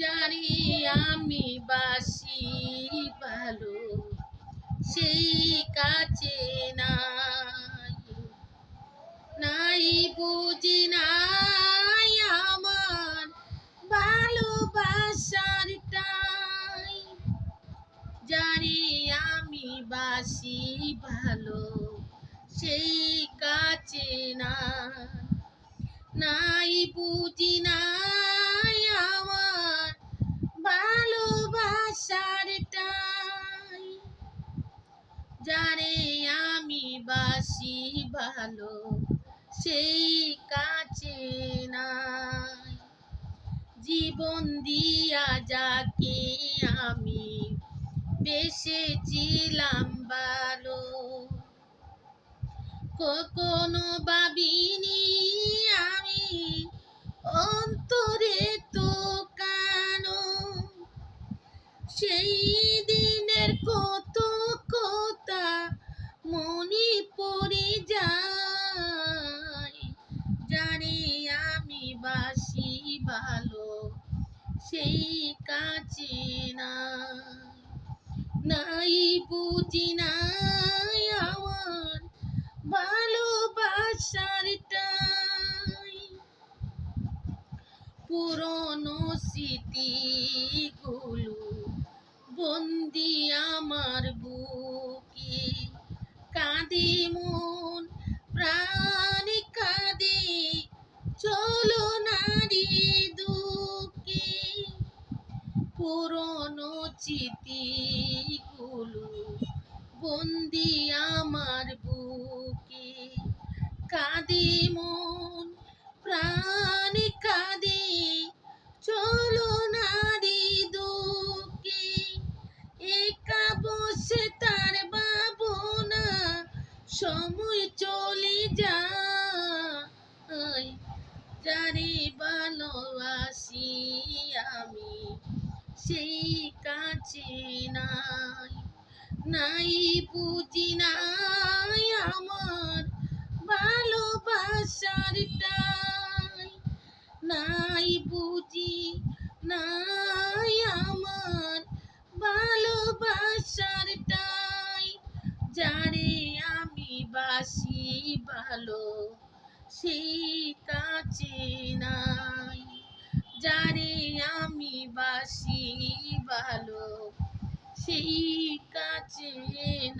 জানি আমি বাসি ভালো, সেই কাছে নাই। নাই বুঝি নাই আমার ভালোবাসার টাই। জানি আমি বাসি ভালো, সেই কাছে না নাই বুঝি নাই জানে আমি বাসি ভালো, সেই কাছে নাই। জীবন দিয়া যাকে আমি বেসেছিলাম ভালো, কখনো ভাবিনি আমি অন্তরে তো কানো সেই দিনের কথা সেই কাছে না। নাই বুঝি নাই আমার ভালোবাসার টাই। পুরনো স্মৃতিগুলো পুরনো স্মৃতিগুলো বন্দি আমার বুকে। কাঁদে মন, প্রাণ কাঁদে, চলো নারী দুঃখে। একা বসে তার ভাবনা, সময় চলে যায়। যারে ভালোবাসি সেই কাছে নাই নাই বুঝি নাই আমার ভালোবাসার টাই নাই বুঝি নাই আমার ভালোবাসার টাই যারে আমি বাসি ভালো, সেই কাছে নাই। যারে আমি বাসি ভালো সেই কাছে